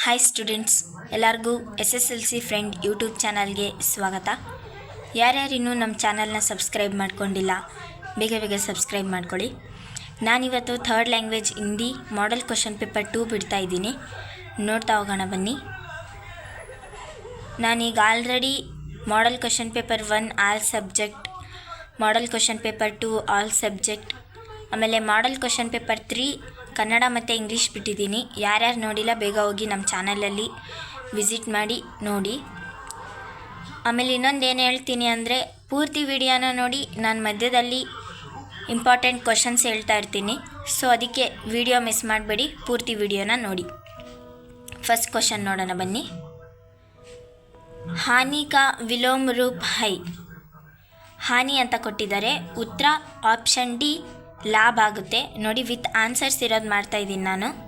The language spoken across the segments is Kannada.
ಹಾಯ್ ಸ್ಟೂಡೆಂಟ್ಸ್ ಎಲ್ಲರಿಗೂ S S L C friend YouTube ಚಾನಲ್ಗೆ ಸ್ವಾಗತ. ಯಾರ್ಯಾರು ಇನ್ನೂ ನಮ್ಮ ಚಾನಲ್ನ ಸಬ್ಸ್ಕ್ರೈಬ್ ಮಾಡ್ಕೊಂಡಿಲ್ಲ, ಬೇಗ ಬೇಗ ಸಬ್ಸ್ಕ್ರೈಬ್ ಮಾಡ್ಕೊಳ್ಳಿ. ನಾನಿವತ್ತು third language Hindi model question paper two ಬಿಡ್ತಾ ಇದ್ದೀನಿ. ನೋಡ್ತಾ ಹೋಗೋಣ ಬನ್ನಿ. ನಾನೀಗ already model question paper one all subject model question paper two all subject ಆಮೇಲೆ model question paper three Kannada ಮತ್ತು ಇಂಗ್ಲೀಷ್ ಬಿಟ್ಟಿದ್ದೀನಿ. ಯಾರ್ಯಾರು ನೋಡಿಲ್ಲ, ಬೇಗ ಹೋಗಿ ನಮ್ಮ ಚಾನಲಲ್ಲಿ ವಿಸಿಟ್ ಮಾಡಿ, ನೋಡಿ. ಆಮೇಲೆ ಇನ್ನೊಂದು ಏನು ಹೇಳ್ತೀನಿ ಅಂದರೆ, ಪೂರ್ತಿ ವಿಡಿಯೋನ ನೋಡಿ, ನಾನು ಮಧ್ಯದಲ್ಲಿ ಇಂಪಾರ್ಟೆಂಟ್ ಕ್ವಶನ್ಸ್ ಹೇಳ್ತಾ ಇರ್ತೀನಿ. ಸೊ ಅದಕ್ಕೆ ವಿಡಿಯೋ ಮಿಸ್ ಮಾಡಬೇಡಿ, ಪೂರ್ತಿ ವಿಡಿಯೋನ ನೋಡಿ. ಫಸ್ಟ್ ಕ್ವಶನ್ ನೋಡೋಣ ಬನ್ನಿ. ಹಾನಿ ಕಾ ವಿಲೋಮ್ ರೂಪ್ ಹೈ. ಹಾನಿ ಅಂತ ಕೊಟ್ಟಿದ್ದಾರೆ. ಉತ್ತರ ಆಪ್ಷನ್ ಡಿ ಲಾಭ ಆಗುತ್ತೆ. ನೋಡಿ, ವಿತ್ ಆನ್ಸರ್ಸ್ ಇರೋದು ಮಾಡ್ತಾ ಇದ್ದೀನಿ ನಾನು.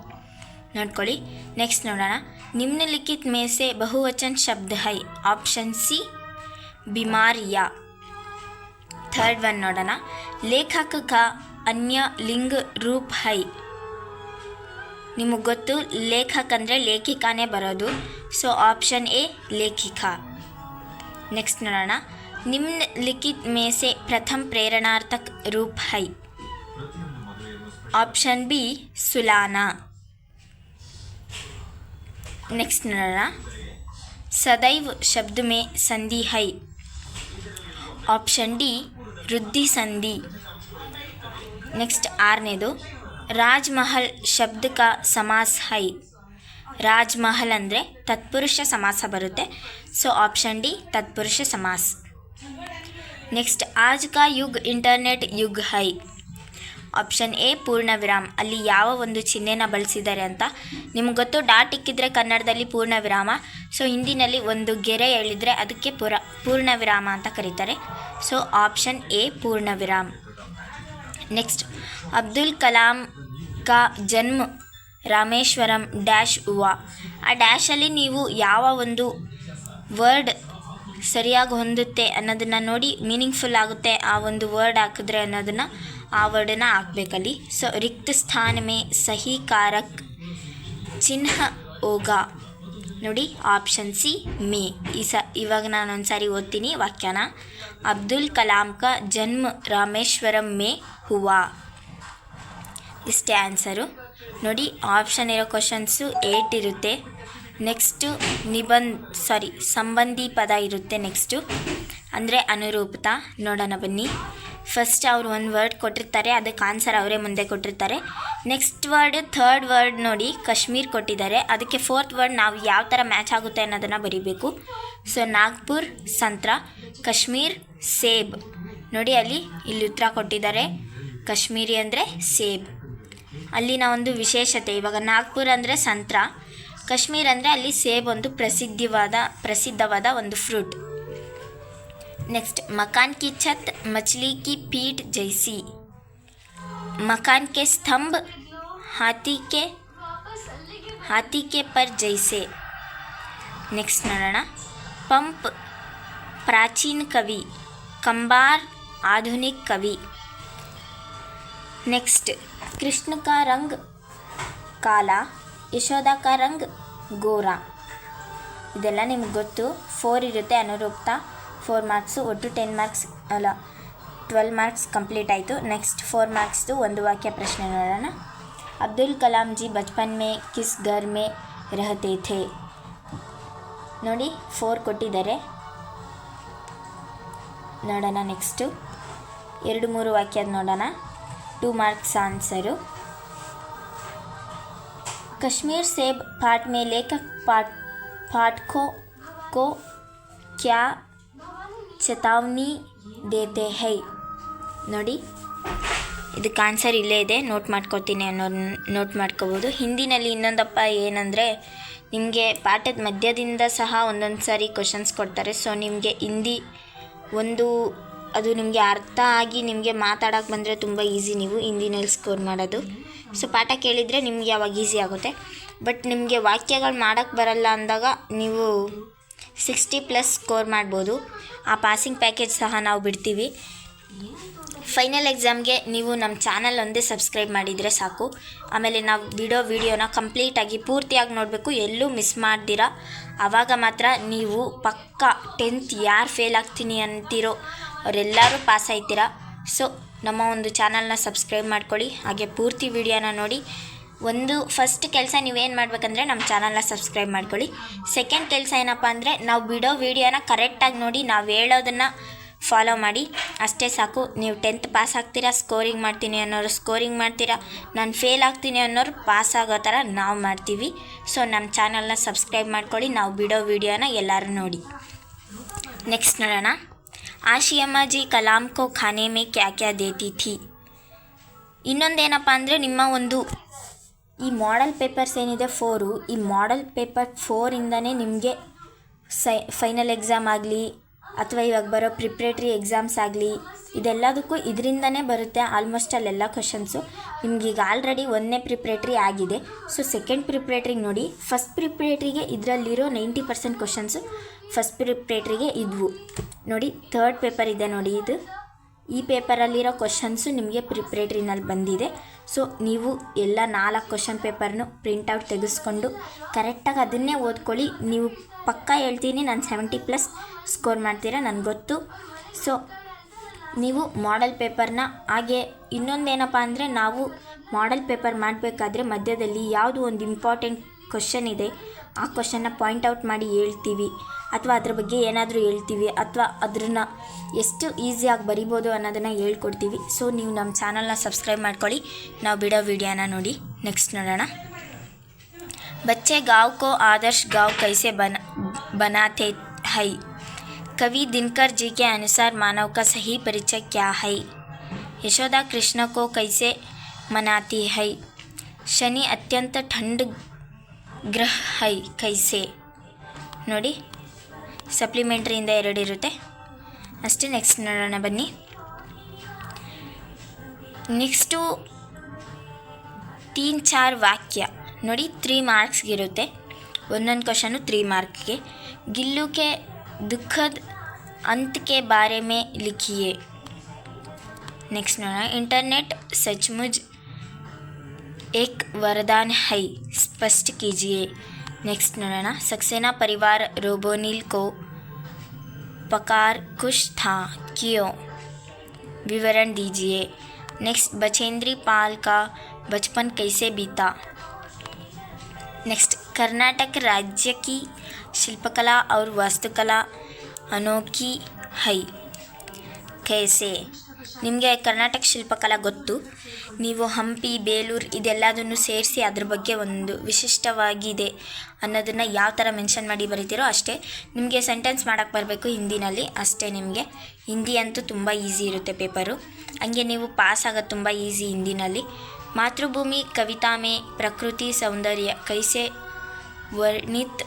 ನೋಡ್ಕೊಳ್ಳಿ. ನೆಕ್ಸ್ಟ್ ನೋಡೋಣ. ನಿಮ್ನಲಿಖಿತ್ ಮೇಸೆ ಬಹುವಚನ್ ಶಬ್ದ ಹೈ. ಆಪ್ಷನ್ ಸಿ, ಬಿಮಾರಿಯ. ಥರ್ಡ್ ಒನ್ ನೋಡೋಣ. ಲೇಖಕ ಕಾ ಅನ್ಯ ಲಿಂಗ್ ರೂಪ್ ಹೈ. ನಿಮಗೆ ಗೊತ್ತು, ಲೇಖಕ ಅಂದರೆ ಲೇಖಿಕಾನೇ ಬರೋದು. ಸೊ, ಆಪ್ಷನ್ ಎ, ಲೇಖಿಕ. ನೆಕ್ಸ್ಟ್ ನೋಡೋಣ. ನಿಮ್ನ ಲಿಖಿತ್ ಮೇಸೆ ಪ್ರಥಮ ಪ್ರೇರಣಾರ್ಥಕ್ ರೂಪ್ ಹೈ. ಆಪ್ಷನ್ ಬಿ ಸುಲಾನಾ ನೆಕ್ಸ್ಟ್ ನೋಡೋಣ. ಸದೈವ್ ಶಬ್ದ ಮೇ ಸಂಧಿ ಹೈ. ಆಪ್ಷನ್ ಡಿ ವೃದ್ಧಿ ಸಂಧಿ. ನೆಕ್ಸ್ಟ್ ಆರನೇದು, ರಾಜ್ಮಹಲ್ ಕ ಸಮಾಸ್ ಹೈ. ರಾಜ್ಮಹಲ್ ಅಂದರೆ ತತ್ಪುರುಷ ಸಮಾಸ ಬರುತ್ತೆ. ಸೊ ಆಪ್ಷನ್ ಡಿ ತತ್ಪುರುಷ ಸಮಾಸ್. ನೆಕ್ಸ್ಟ್ ಆಜ್ ಕಾ ಯುಗ್ ಇಂಟರ್ನೆಟ್ ಯುಗ್ ಹೈ. ಆಪ್ಷನ್ ಎ ಪೂರ್ಣ ವಿರಾಮ್ ಅಲ್ಲಿ ಯಾವ ಒಂದು ಚಿಹ್ನೆನ ಬಳಸಿದ್ದಾರೆ ಅಂತ ನಿಮ್ಗೆ ಗೊತ್ತು. ಡಾಟ್ ಇಕ್ಕಿದ್ರೆ ಕನ್ನಡದಲ್ಲಿ ಪೂರ್ಣ ವಿರಾಮ ಸೊ ಹಿಂದಿನಲ್ಲಿ ಒಂದು ಗೆರೆ ಹೇಳಿದರೆ ಅದಕ್ಕೆ ಪುರ ಪೂರ್ಣ ವಿರಾಮ ಅಂತ ಕರೀತಾರೆ. ಸೊ ಆಪ್ಷನ್ ಎ ಪೂರ್ಣ ವಿರಾಮ್ ನೆಕ್ಸ್ಟ್ ಅಬ್ದುಲ್ ಕಲಾಂ ಕಾ ಜನ್ಮ ರಾಮೇಶ್ವರಂ ಡ್ಯಾಶ್ ಹೂವ ಆ ಡ್ಯಾಶಲ್ಲಿ ನೀವು ಯಾವ ಒಂದು ವರ್ಡ್ ಸರಿಯಾಗಿ ಹೊಂದುತ್ತೆ ಅನ್ನೋದನ್ನು ನೋಡಿ ಮೀನಿಂಗ್ಫುಲ್ ಆಗುತ್ತೆ ಆ ಒಂದು ವರ್ಡ್ ಹಾಕಿದ್ರೆ ಅನ್ನೋದನ್ನು. ಆ ವರ್ಡನ್ನು ಹಾಕ್ಬೇಕಲ್ಲಿ ಸೊ, ರಿಕ್ತ ಸ್ಥಾನ ಮೇ ಸಹಿ ಕಾರಕ್ ಚಿಹ್ನ ನೋಡಿ ಆಪ್ಷನ್ ಸಿ, ಮೇ. ಈ ಸ, ಇವಾಗ ನಾನು ಒಂದ್ಸಾರಿ ಓದ್ತೀನಿ ವಾಕ್ಯನ. ಅಬ್ದುಲ್ ಕಲಾಂ ಕ ಜನ್ಮ ರಾಮೇಶ್ವರಂ ಮೇ ಹುವಾ. ಇಷ್ಟೇ ಆನ್ಸರು. ನೋಡಿ ಆಪ್ಷನ್ ಇರೋ ಕ್ವಶನ್ಸು ಏಟ್ ಇರುತ್ತೆ. ನೆಕ್ಸ್ಟು ನಿಬಂಧ್ ಸಾರಿ ಸಂಬಂಧಿ ಪದ ಇರುತ್ತೆ ನೆಕ್ಸ್ಟು ಅಂದರೆ ಅನುರೂಪತ. ನೋಡೋಣ ಬನ್ನಿ. ಫಸ್ಟ್ ಅವ್ರು ಒಂದು ವರ್ಡ್ ಕೊಟ್ಟಿರ್ತಾರೆ, ಅದಕ್ಕೆ ಆನ್ಸರ್ ಅವರೇ ಮುಂದೆ ಕೊಟ್ಟಿರ್ತಾರೆ. ನೆಕ್ಸ್ಟ್ ವರ್ಡ್ ಥರ್ಡ್ ವರ್ಡ್ ನೋಡಿ ಕಾಶ್ಮೀರ್ ಕೊಟ್ಟಿದ್ದಾರೆ. ಅದಕ್ಕೆ ಫೋರ್ತ್ ವರ್ಡ್ ನಾವು ಯಾವ ಥರ ಮ್ಯಾಚ್ ಆಗುತ್ತೆ ಅನ್ನೋದನ್ನು ಬರೀಬೇಕು. ಸೊ ನಾಗ್ಪುರ್, ಸಂತ್ರ, ಕಾಶ್ಮೀರ್, ಸೇಬ್. ನೋಡಿ ಅಲ್ಲಿ, ಇಲ್ಲಿ ಉತ್ತರ ಕೊಟ್ಟಿದ್ದಾರೆ. ಕಾಶ್ಮೀರಿ ಅಂದರೆ ಸೇಬ್. ಅಲ್ಲಿನ ಒಂದು ವಿಶೇಷತೆ, ಇವಾಗ ನಾಗ್ಪುರ್ ಅಂದರೆ ಸಂತ್ರ. ಕಾಶ್ಮೀರ್ ಅಂದರೆ ಅಲ್ಲಿ ಸೇಬ್ ಒಂದು ಪ್ರಸಿದ್ಧವಾದ ಪ್ರಸಿದ್ಧವಾದ ಒಂದು ಫ್ರೂಟ್ नेक्स्ट मकान की छत, मछली की पीठ जैसी। मकान के स्तंभ, हाथी के हाथी के पर जैसे। नेक्स्ट नोड़ोಣ पंप, प्राचीन कवि, कंबार, आधुनिक कवि। नेक्स्ट कृष्ण का रंग काला, यशोदा का रंग गोरा। ನಿಮ್ಗೆ ಗೊತ್ತು ಫೋರ್ ಇರುತ್ತೆ ಫೋರ್ ಮಾರ್ಕ್ಸು ಒಟ್ಟು ಟೆನ್ ಮಾರ್ಕ್ಸ್ ಅಲ್ಲ ಟ್ವೆಲ್ ಮಾರ್ಕ್ಸ್ ಕಂಪ್ಲೀಟ್ ಆಯಿತು ನೆಕ್ಸ್ಟ್ ಫೋರ್ ಮಾರ್ಕ್ಸ್ದು ಒಂದು ವಾಕ್ಯ ಪ್ರಶ್ನೆ ನೋಡೋಣ ಅಬ್ದುಲ್ ಕಲಾಂ ಜಿ ಬಚ್ಪನ್ ಮೇ ಕಿಸ್ ಘರ್ ಮೇ ರಹತೆ ಥೇ ನೋಡಿ ಫೋರ್ ಕೊಟ್ಟಿದ್ದಾರೆ ನೋಡೋಣ ನೆಕ್ಸ್ಟು ಎರಡು ಮೂರು ವಾಕ್ಯದ ನೋಡೋಣ ಟೂ ಮಾರ್ಕ್ಸ್ ಆನ್ಸರು कश्मीर सेब पाठ में लेखक पाठ पाठकों को क्या ಚೇತಾವಣಿ ದೇತೆ ಹೈ. ನೋಡಿ, ಇದಕ್ಕೆ ಆನ್ಸರ್ ಇಲ್ಲೇ ಇದೆ. ನೋಟ್ ಮಾಡ್ಕೊತೀನಿ ಅನ್ನೋ ನೋಟ್ ಮಾಡ್ಕೋಬೋದು. ಹಿಂದಿನಲ್ಲಿ ಇನ್ನೊಂದಪ್ಪ ಏನಂದರೆ, ನಿಮಗೆ ಪಾಠದ ಮಧ್ಯದಿಂದ ಸಹ ಒಂದೊಂದು ಸಾರಿ ಕ್ವಶನ್ಸ್ ಕೊಡ್ತಾರೆ. ಸೊ ನಿಮಗೆ ಹಿಂದಿ ಒಂದು, ಅದು ನಿಮಗೆ ಅರ್ಥ ಆಗಿ ನಿಮಗೆ ಮಾತಾಡೋಕ್ಕೆ ಬಂದರೆ ತುಂಬ ಈಸಿ ನೀವು ಹಿಂದಿನಲ್ಲಿ ಸ್ಕೋರ್ ಮಾಡೋದು. ಸೊ ಪಾಠ ಕೇಳಿದರೆ ನಿಮಗೆ ಯಾವಾಗ ಈಸಿ ಆಗುತ್ತೆ. ಬಟ್ ನಿಮಗೆ ವಾಕ್ಯಗಳು ಮಾಡೋಕ್ಕೆ ಬರಲ್ಲ ಅಂದಾಗ ನೀವು ಸಿಕ್ಸ್ಟಿ ಪ್ಲಸ್ ಸ್ಕೋರ್ ಮಾಡ್ಬೋದು. ಆ ಪಾಸಿಂಗ್ ಪ್ಯಾಕೇಜ್ ಸಹ ನಾವು ಬಿಡ್ತೀವಿ. ಫೈನಲ್ ಎಕ್ಸಾಮ್ಗೆ ನೀವು ನಮ್ಮ ಚಾನಲ್ ಒಂದೇ ಸಬ್ಸ್ಕ್ರೈಬ್ ಮಾಡಿದರೆ ಸಾಕು. ಆಮೇಲೆ ನಾವು ಬಿಡೋ ವಿಡಿಯೋನ ಕಂಪ್ಲೀಟಾಗಿ ಪೂರ್ತಿಯಾಗಿ ನೋಡಬೇಕು. ಎಲ್ಲೂ ಮಿಸ್ ಮಾಡ್ದಿರ? ಆವಾಗ ಮಾತ್ರ ನೀವು ಪಕ್ಕ ಟೆಂತ್ ಯಾರು ಫೇಲ್ ಆಗ್ತೀನಿ ಅಂತೀರೋ ಅವರೆಲ್ಲರೂ ಪಾಸ್ ಆಯ್ತೀರಾ? ಸೊ ನಮ್ಮ ಒಂದು ಚಾನಲ್ನ ಸಬ್ಸ್ಕ್ರೈಬ್ ಮಾಡ್ಕೊಳ್ಳಿ. ಹಾಗೆ ಪೂರ್ತಿ ವಿಡಿಯೋನ ನೋಡಿ. ಒಂದು ಫಸ್ಟ್ ಕೆಲಸ ನೀವೇನು ಮಾಡಬೇಕಂದ್ರೆ ನಮ್ಮ ಚಾನಲ್ನ ಸಬ್ಸ್ಕ್ರೈಬ್ ಮಾಡ್ಕೊಳ್ಳಿ. ಸೆಕೆಂಡ್ ಕೆಲಸ ಏನಪ್ಪ ಅಂದರೆ ನಾವು ಬಿಡೋ ವಿಡಿಯೋನ ಕರೆಕ್ಟಾಗಿ ನೋಡಿ ನಾವು ಹೇಳೋದನ್ನು ಫಾಲೋ ಮಾಡಿ. ಅಷ್ಟೇ ಸಾಕು, ನೀವು ಟೆಂತ್ ಪಾಸ್ ಆಗ್ತೀರಾ ಸ್ಕೋರಿಂಗ್ ಮಾಡ್ತೀನಿ ಅನ್ನೋರು ಸ್ಕೋರಿಂಗ್ ಮಾಡ್ತೀರಾ, ನಾನು ಫೇಲ್ ಆಗ್ತೀನಿ ಅನ್ನೋರು ಪಾಸ್ ಆಗೋ ಥರ ನಾವು ಮಾಡ್ತೀವಿ. ಸೊ ನಮ್ಮ ಚಾನಲ್ನ ಸಬ್ಸ್ಕ್ರೈಬ್ ಮಾಡ್ಕೊಳ್ಳಿ, ನಾವು ಬಿಡೋ ವಿಡಿಯೋನ ಎಲ್ಲರೂ ನೋಡಿ. ನೆಕ್ಸ್ಟ್ ನೋಡೋಣ. ಆಶಿಯಮ್ಮ ಜಿ ಕಲಾಂ ಕೋ ಖಾನೆ ಮೇ ಕ್ಯಾ ಕ್ಯಾ ದೇತಿ ಥಿ. ಇನ್ನೊಂದೇನಪ್ಪ ಅಂದರೆ ನಿಮ್ಮ ಒಂದು ಈ ಮಾಡೆಲ್ ಪೇಪರ್ಸ್ ಏನಿದೆ ಫೋರು ಈ ಮಾಡೆಲ್ ಪೇಪರ್ ಫೋರಿಂದನೇ ನಿಮಗೆ ಸೈ ಫೈನಲ್ ಎಕ್ಸಾಮ್ ಆಗಲಿ, ಅಥವಾ ಇವಾಗ ಬರೋ ಪ್ರಿಪ್ರೇಟ್ರಿ ಎಕ್ಸಾಮ್ಸ್ ಆಗಲಿ, ಇದೆಲ್ಲದಕ್ಕೂ ಇದರಿಂದನೇ ಬರುತ್ತೆ ಆಲ್ಮೋಸ್ಟ್ ಅಲ್ಲೆಲ್ಲ ಕ್ವಶನ್ಸು ನಿಮ್ಗೀಗ ಆಲ್ರೆಡಿ ಒಂದನೇ ಪ್ರಿಪ್ರೇಟ್ರಿ ಆಗಿದೆ. ಸೊ ಸೆಕೆಂಡ್ ಪ್ರಿಪ್ರೇಟ್ರಿಗೆ ನೋಡಿ ಫಸ್ಟ್ ಪ್ರಿಪ್ರೇಟ್ರಿಗೆ ಇದರಲ್ಲಿರೋ ನೈಂಟಿ ಪರ್ಸೆಂಟ್ ಕ್ವಶನ್ಸು ಫಸ್ಟ್ ಪ್ರಿಪ್ರೇಟ್ರಿಗೆ ಇದ್ವು. ನೋಡಿ ಥರ್ಡ್ ಪೇಪರ್ ಇದೆ ನೋಡಿ ಇದು. ಈ ಪೇಪರಲ್ಲಿರೋ ಕ್ವಶನ್ಸು ನಿಮಗೆ ಪ್ರಿಪ್ರೇಟ್ರಿನಲ್ಲಿ ಬಂದಿದೆ. ಸೊ, ನೀವು ಎಲ್ಲ ನಾಲ್ಕು ಕ್ವಶನ್ ಪೇಪರ್ನು ಪ್ರಿಂಟೌಟ್ ತೆಗೆಸ್ಕೊಂಡು ಕರೆಕ್ಟಾಗಿ ಅದನ್ನೇ ಓದ್ಕೊಳ್ಳಿ. ನೀವು ಪಕ್ಕ ಹೇಳ್ತೀನಿ, ನಾನು ಸೆವೆಂಟಿ ಪ್ಲಸ್ ಸ್ಕೋರ್ ಮಾಡ್ತೀರಾ ನನಗೆ ಗೊತ್ತು. ಸೊ, ನೀವು ಮಾಡೆಲ್ ಪೇಪರ್ನ ಹಾಗೆ ಇನ್ನೊಂದೇನಪ್ಪ ಅಂದರೆ ನಾವು ಮಾಡೆಲ್ ಪೇಪರ್ ಮಾಡಬೇಕಾದ್ರೆ ಮಧ್ಯದಲ್ಲಿ ಯಾವುದು ಒಂದು ಇಂಪಾರ್ಟೆಂಟ್ ಕ್ವಶನ್ ಇದೆ ಆ ಕ್ವಶನ್ನ ಪಾಯಿಂಟ್ ಔಟ್ ಮಾಡಿ ಹೇಳ್ತೀವಿ. ಅಥವಾ ಅದ್ರ ಬಗ್ಗೆ ಏನಾದರೂ ಹೇಳ್ತೀವಿ, ಅಥವಾ ಅದ್ರನ್ನ ಎಷ್ಟು ಈಸಿಯಾಗಿ ಬರಿಬೋದು ಅನ್ನೋದನ್ನು ಹೇಳ್ಕೊಡ್ತೀವಿ. ಸೊ ನೀವು ನಮ್ಮ ಚಾನಲ್ನ ಸಬ್ಸ್ಕ್ರೈಬ್ ಮಾಡ್ಕೊಳ್ಳಿ. ನಾವು ಬಿಡೋ ವಿಡಿಯೋನ ನೋಡಿ. ನೆಕ್ಸ್ಟ್ ನೋಡೋಣ. ಬಚ್ಚೆ ಗಾವ್ ಕೋ ಆದರ್ಶ್ ಗಾವ್ ಕೈಸೆ ಬನ, ಬನಾತೆ ಹೈ. ಕವಿ ದಿನಕರ್ ಜಿ ಕೆ ಅನುಸಾರ ಮಾನವ ಕಾ ಸಹಿ ಪರಿಚಯ ಕ್ಯಾ ಹೈ. ಯಶೋಧ ಕೃಷ್ಣ ಕೋ ಕೈಸೆ ಮನಾತಿ ಹೈ. ಶನಿ ಅತ್ಯಂತ ठंड ಗ್ರಹ ಹೈ ಕೈಸೆ ನೋಡಿ, ಸಪ್ಲಿಮೆಂಟ್ರಿಯಿಂದ ಎರಡು ಇರುತ್ತೆ. ಅಷ್ಟೇ ನೆಕ್ಸ್ಟ್ ನೋಡೋಣ ಬನ್ನಿ. ನೆಕ್ಸ್ಟು ತೀನ್ ಚಾರ್ ವಾಕ್ಯ. ನೋಡಿ ತ್ರೀ ಮಾರ್ಕ್ಸ್ಗಿರುತ್ತೆ ಒಂದೊಂದು ಕ್ವಶನು ತ್ರೀ ಮಾರ್ಕ್ಗೆ ಗಿಲ್ಲುಕೆ ದುಃಖದ ಅಂತಕ್ಕೆ ಬಾರೆ ಮೇ ಲಿಖಿಯೇ. ನೆಕ್ಸ್ಟ್ ನೋಡೋಣ. ಇಂಟರ್ನೆಟ್ ಸಚ್ಮುಜ್ एक वरदान है, स्पष्ट कीजिए। नेक्स्ट नोड़ा सक्सेना परिवार रोबोनिल को पकार खुश था, क्यों? विवरण दीजिए। नेक्स्ट बचेंद्री पाल का बचपन कैसे बीता? नेक्स्ट कर्नाटक राज्य की शिल्पकला और वास्तुकला अनोखी है, कैसे? ನಿಮಗೆ ಕರ್ನಾಟಕ ಶಿಲ್ಪಕಲಾ ಗೊತ್ತು? ನೀವು ಹಂಪಿ, ಬೇಲೂರು ಇದೆಲ್ಲದನ್ನು ಸೇರಿಸಿ ಅದ್ರ ಬಗ್ಗೆ ಒಂದು ವಿಶಿಷ್ಟವಾಗಿದೆ ಅನ್ನೋದನ್ನು ಯಾವ ಥರ ಮೆನ್ಷನ್ ಮಾಡಿ ಬರೀತೀರೋ ಅಷ್ಟೇ. ನಿಮಗೆ ಸೆಂಟೆನ್ಸ್ ಮಾಡೋಕ್ಕೆ ಬರಬೇಕು ಹಿಂದಿನಲ್ಲಿ, ಅಷ್ಟೇ ನಿಮಗೆ. ಹಿಂದಿ ಅಂತೂ ತುಂಬ ಈಸಿ ಇರುತ್ತೆ ಪೇಪರು ಹಂಗೆ ನೀವು ಪಾಸ್ ಆಗೋದು ತುಂಬ ಈಸಿ ಹಿಂದಿನಲ್ಲಿ. ಮಾತೃಭೂಮಿ, ಕವಿತಾಮೆ, ಪ್ರಕೃತಿ, ಸೌಂದರ್ಯ, ಕೈಸೆ, ವರ್ಣಿತ್,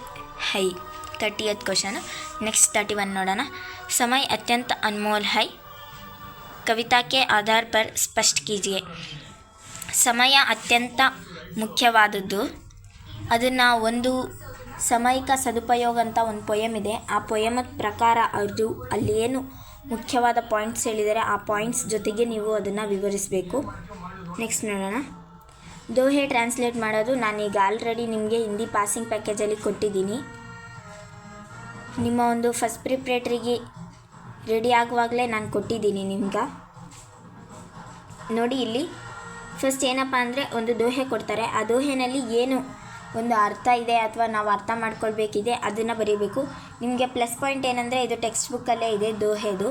high. Thirty thirtieth question next thirty one ನೋಡೋಣ. ಸಮಯ ಅತ್ಯಂತ ಅನ್ಮೋಲ್ ಹೈ. कविता के आधार पर स्पष्ट कीजिए ಸಮಯ ಅತ್ಯಂತ ಮುಖ್ಯವಾದದ್ದು ಅದನ್ನು ಒಂದು ಸಮಯಿಕ ಸದುಪಯೋಗ ಅಂತ ಒಂದು ಪೊಯಮ್ ಇದೆ ಆ ಪೊಯಮದ ಪ್ರಕಾರ ಅದು ಅಲ್ಲಿ ಏನು ಮುಖ್ಯವಾದ ಪಾಯಿಂಟ್ಸ್ ಹೇಳಿದರೆ ಆ ಪಾಯಿಂಟ್ಸ್ ಜೊತೆಗೆ ನೀವು ಅದನ್ನು ವಿವರಿಸಬೇಕು ನೆಕ್ಸ್ಟ್ ನೋಡೋಣ ದೋಹೆ ಟ್ರಾನ್ಸ್ಲೇಟ್ ಮಾಡೋದು ನಾನೀಗ ಆಲ್ರೆಡಿ ನಿಮಗೆ ಹಿಂದಿ ಪಾಸಿಂಗ್ ಪ್ಯಾಕೇಜಲ್ಲಿ ಕೊಟ್ಟಿದ್ದೀನಿ ನಿಮ್ಮ ಒಂದು ಫಸ್ಟ್ ಪ್ರಿಪ್ರೇಟ್ರಿಗೆ ರೆಡಿ ಆಗುವಾಗಲೇ ನಾನು ಕೊಟ್ಟಿದ್ದೀನಿ ನಿಮ್ಗೆ. ನೋಡಿ ಇಲ್ಲಿ ಫಸ್ಟ್ ಏನಪ್ಪ ಅಂದರೆ ಒಂದು ದೋಹೆ ಕೊಡ್ತಾರೆ. ಆ ದೋಹೆನಲ್ಲಿ ಏನು ಒಂದು ಅರ್ಥ ಇದೆ ಅಥವಾ ನಾವು ಅರ್ಥ ಮಾಡ್ಕೊಳ್ಬೇಕಿದೆ ಅದನ್ನು ಬರೀಬೇಕು. ನಿಮಗೆ ಪ್ಲಸ್ ಪಾಯಿಂಟ್ ಏನಂದರೆ ಇದು ಟೆಕ್ಸ್ಟ್ ಬುಕ್ಕಲ್ಲೇ ಇದೆ ದೋಹೆದು.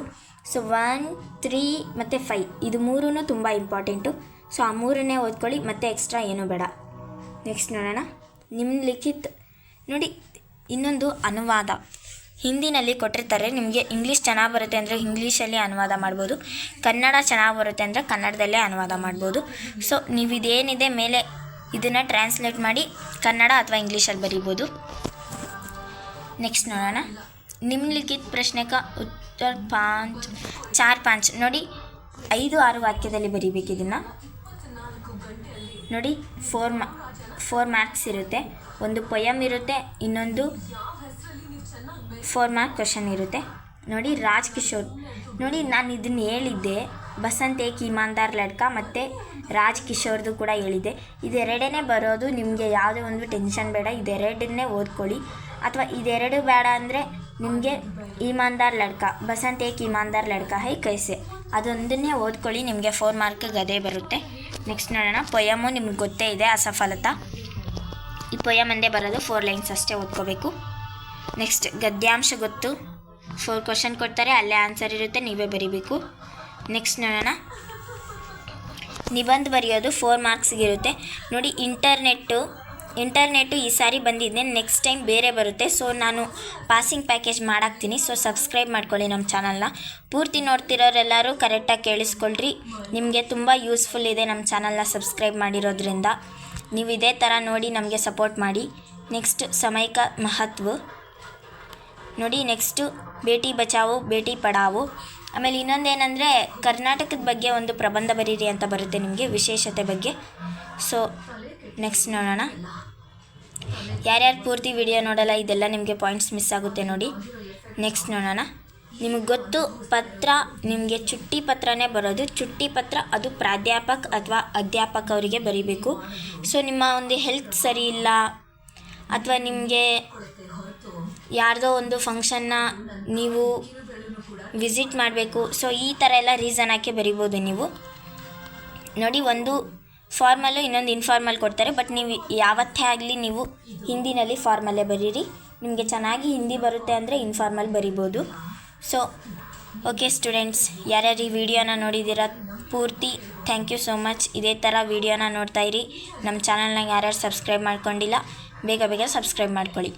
ಸೊ ಒನ್ ತ್ರೀ ಮತ್ತು ಫೈ ಇದು ಮೂರೂ ತುಂಬ ಇಂಪಾರ್ಟೆಂಟು ಸೊ ಆ ಮೂರನ್ನೇ ಓದ್ಕೊಳ್ಳಿ, ಮತ್ತೆ ಎಕ್ಸ್ಟ್ರಾ ಏನೂ ಬೇಡ. ನೆಕ್ಸ್ಟ್ ನೋಡೋಣ. ನಿಮ್ಮ ಲಿಖಿತ್, ನೋಡಿ, ಇನ್ನೊಂದು ಅನುವಾದ. ಹಿಂದಿನಲ್ಲಿ ಕೊಟ್ಟಿರ್ತಾರೆ. ನಿಮಗೆ ಇಂಗ್ಲೀಷ್ ಚೆನ್ನಾಗಿ ಬರುತ್ತೆ ಅಂದರೆ ಇಂಗ್ಲೀಷಲ್ಲಿ ಅನುವಾದ ಮಾಡ್ಬೋದು. ಕನ್ನಡ ಚೆನ್ನಾಗಿ ಬರುತ್ತೆ ಅಂದರೆ ಕನ್ನಡದಲ್ಲೇ ಅನುವಾದ ಮಾಡ್ಬೋದು. ಸೊ ನೀವು ಇದೇನಿದೆ ಮೇಲೆ ಇದನ್ನು ಟ್ರಾನ್ಸ್ಲೇಟ್ ಮಾಡಿ ಕನ್ನಡ ಅಥವಾ ಇಂಗ್ಲೀಷಲ್ಲಿ ಬರೀಬೋದು. ನೆಕ್ಸ್ಟ್ ನೋಡೋಣ. ನಿಮ್ಲಿಖಿತ್ ಪ್ರಶ್ನೆಕ ಉತ್ತರ ಪಾಂಚ್, ಚಾರ್ ಪಾಂಚ್. ನೋಡಿ, ಐದು, ಆರು ವಾಕ್ಯದಲ್ಲಿ ಬರೀಬೇಕು ಇದನ್ನು. ನೋಡಿ ಫೋರ್ ಮಾ ಫೋರ್ ಮಾರ್ಕ್ಸ್ ಇರುತ್ತೆ. ಒಂದು ಪೊಯಮ್ ಇರುತ್ತೆ, ಇನ್ನೊಂದು ಫೋರ್ ಮಾರ್ಕ್ ಕ್ವಶನ್ ಇರುತ್ತೆ. ನೋಡಿ ರಾಜ್ ಕಿಶೋರ್ ನೋಡಿ, ನಾನು ಇದನ್ನು ಹೇಳಿದ್ದೆ. ಬಸಂತ್ ಏಕ್ ಇಮಾನ್ದಾರ್ ಲಡ್ಕ ಮತ್ತು ರಾಜ್ ಕಿಶೋರ್ದು ಕೂಡ ಹೇಳಿದೆ ಇದೆರಡೇ ಬರೋದು ನಿಮಗೆ ಯಾವುದೇ ಒಂದು ಟೆನ್ಷನ್ ಬೇಡ. ಇದೆರಡನ್ನೇ ಓದ್ಕೊಳ್ಳಿ. ಅಥವಾ ಇದೆರಡು ಬೇಡ ಅಂದರೆ ನಿಮಗೆ ಇಮಾನ್ದಾರ್ ಲಡ್ಕ, ಬಸಂತ್ ಏಕ್ ಇಮಾನ್ದಾರ್ ಲಡ್ಕ ಹೈ ಕೈಸೆ. ಅದೊಂದನ್ನೇ ಓದ್ಕೊಳ್ಳಿ, ನಿಮಗೆ ಫೋರ್ ಮಾರ್ಕ್ ಗದೆ ಬರುತ್ತೆ. ನೆಕ್ಸ್ಟ್ ನೋಡೋಣ. ಪೊಯಮು ನಿಮ್ಗೆ ಗೊತ್ತೇ ಇದೆ, ಅಸಫಲತ. ಈ ಪೊಯಮ್ ಅಂದೇ ಬರೋದು ಫೋರ್ ಲೈನ್ಸ್ ಅಷ್ಟೇ ಓದ್ಕೋಬೇಕು. ನೆಕ್ಸ್ಟ್ ಗದ್ಯಾಂಶ ಗೊತ್ತು. ಫೋರ್ ಕ್ವಶನ್ ಕೊಡ್ತಾರೆ, ಅಲ್ಲೇ ಆನ್ಸರ್ ಇರುತ್ತೆ, ನೀವೇ ಬರಿಬೇಕು. ನೆಕ್ಸ್ಟ್ ನೋಡೋಣ. ನಿಬಂಧ ಬರೆಯೋದು ಫೋರ್ ಮಾರ್ಕ್ಸ್ಗಿರುತ್ತೆ ನೋಡಿ ಇಂಟರ್ನೆಟ್ಟು ಇಂಟರ್ನೆಟ್ಟು ಈ ಸಾರಿ ಬಂದಿದ್ದೆ ನೆಕ್ಸ್ಟ್ ಟೈಮ್ ಬೇರೆ ಬರುತ್ತೆ. ಸೊ ನಾನು ಪಾಸಿಂಗ್ ಪ್ಯಾಕೇಜ್ ಮಾಡಾಕ್ತೀನಿ. ಸೊ ಸಬ್ಸ್ಕ್ರೈಬ್ ಮಾಡ್ಕೊಳ್ಳಿ ನಮ್ಮ ಚಾನಲ್ನ ಪೂರ್ತಿ ನೋಡ್ತಿರೋರೆಲ್ಲರೂ ಕರೆಕ್ಟಾಗಿ ಕೇಳಿಸ್ಕೊಳ್ರಿ. ನಿಮಗೆ ತುಂಬ ಯೂಸ್ಫುಲ್ ಇದೆ ನಮ್ಮ ಚಾನಲ್ನ ಸಬ್ಸ್ಕ್ರೈಬ್ ಮಾಡಿರೋದ್ರಿಂದ. ನೀವು ಇದೇ ಥರ ನೋಡಿ ನಮಗೆ ಸಪೋರ್ಟ್ ಮಾಡಿ. ನೆಕ್ಸ್ಟ್ ಸಮಯಕ್ಕೆ ಮಹತ್ವ. ನೋಡಿ ನೆಕ್ಸ್ಟು ಭೇಟಿ ಬಚಾವು ಭೇಟಿ ಪಡಾವು. ಆಮೇಲೆ ಇನ್ನೊಂದೇನೆಂದರೆ, ಕರ್ನಾಟಕದ ಬಗ್ಗೆ ಒಂದು ಪ್ರಬಂಧ ಬರೀರಿ ಅಂತ ಬರುತ್ತೆ ನಿಮಗೆ ವಿಶೇಷತೆ ಬಗ್ಗೆ. ಸೊ ನೆಕ್ಸ್ಟ್ ನೋಡೋಣ. ಯಾರ್ಯಾರು ಪೂರ್ತಿ ವಿಡಿಯೋ ನೋಡಲ್ಲ, ಇದೆಲ್ಲ ನಿಮಗೆ ಪಾಯಿಂಟ್ಸ್ ಮಿಸ್ ಆಗುತ್ತೆ ನೋಡಿ. ನೆಕ್ಸ್ಟ್ ನೋಡೋಣ. ನಿಮಗೆ ಗೊತ್ತು, ಪತ್ರ, ನಿಮಗೆ ಚುಟ್ಟಿ ಪತ್ರನೇ ಬರೋದು. ಚುಟ್ಟಿ ಪತ್ರ ಅದು ಪ್ರಾಧ್ಯಾಪಕ ಅಥವಾ ಅಧ್ಯಾಪಕ ಅವರಿಗೆ ಬರೀಬೇಕು. ಸೊ ನಿಮ್ಮ ಒಂದು ಹೆಲ್ತ್ ಸರಿ ಇಲ್ಲ, ಅಥವಾ ನಿಮಗೆ ಯಾರ್ದೋ ಒಂದು ಫಂಕ್ಷನ್ನ ನೀವು ವಿಸಿಟ್ ಮಾಡಬೇಕು. ಸೊ ಈ ಥರ ಎಲ್ಲ ರೀಸನ್ ಹಾಕಿ ಬರಿಬೋದು ನೀವು. ನೋಡಿ, ಒಂದು ಫಾರ್ಮಲ್ಲು ಇನ್ನೊಂದು ಇನ್ಫಾರ್ಮಲ್ ಕೊಡ್ತಾರೆ. ಬಟ್ ನೀವು ಯಾವತ್ತೇ ಆಗಲಿ ನೀವು ಹಿಂದಿನಲ್ಲಿ ಫಾರ್ಮಲ್ಲೇ ಬರೀರಿ. ನಿಮಗೆ ಚೆನ್ನಾಗಿ ಹಿಂದಿ ಬರುತ್ತೆ ಅಂದರೆ ಇನ್ಫಾರ್ಮಲ್ ಬರಿಬೋದು. ಸೊ ಓಕೆ ಸ್ಟೂಡೆಂಟ್ಸ್ ಯಾರ್ಯಾರು ಈ ವಿಡಿಯೋನ ನೋಡಿದ್ದೀರಾ, ಪೂರ್ತಿ ಥ್ಯಾಂಕ್ ಯು ಸೋ ಮಚ್ ಇದೇ ಥರ ವಿಡಿಯೋನ ನೋಡ್ತಾ ಇರಿ. ನಮ್ಮ ಚಾನಲ್ನಾಗ ಯಾರ್ಯಾರು ಸಬ್ಸ್ಕ್ರೈಬ್ ಮಾಡ್ಕೊಂಡಿಲ್ಲ, ಬೇಗ ಬೇಗ ಸಬ್ಸ್ಕ್ರೈಬ್ ಮಾಡ್ಕೊಳ್ಳಿ.